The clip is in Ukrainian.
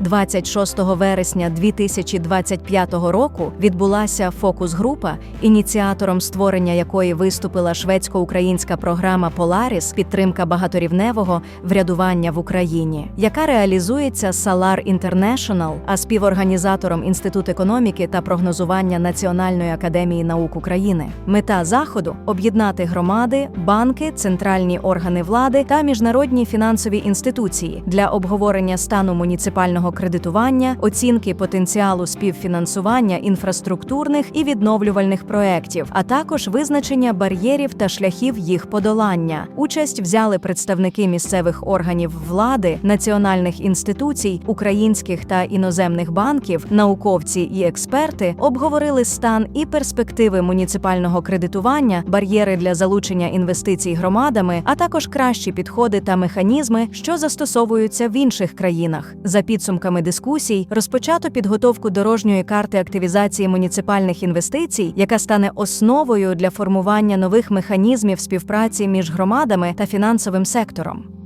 26 вересня 2025 року відбулася фокус-група, ініціатором створення якої виступила шведсько-українська програма Polaris підтримка багаторівневого врядування в Україні, яка реалізується Salar International, а співорганізатором Інститут економіки та прогнозування Національної академії наук України. Мета заходу об'єднати громади, банки, центральні органи влади та міжнародні фінансові інституції для обговорення стану муніципального кредитування, оцінки потенціалу співфінансування інфраструктурних і відновлювальних проєктів, а також визначення бар'єрів та шляхів їх подолання. Участь взяли представники місцевих органів влади, національних інституцій, українських та іноземних банків, науковці і експерти обговорили стан і перспективи муніципального кредитування, бар'єри для залучення інвестицій громадами, а також кращі підходи та механізми, що застосовуються в інших країнах. За підсумками дискусій розпочато підготовку дорожньої карти активізації муніципальних інвестицій, яка стане основою для формування нових механізмів співпраці між громадами та фінансовим сектором.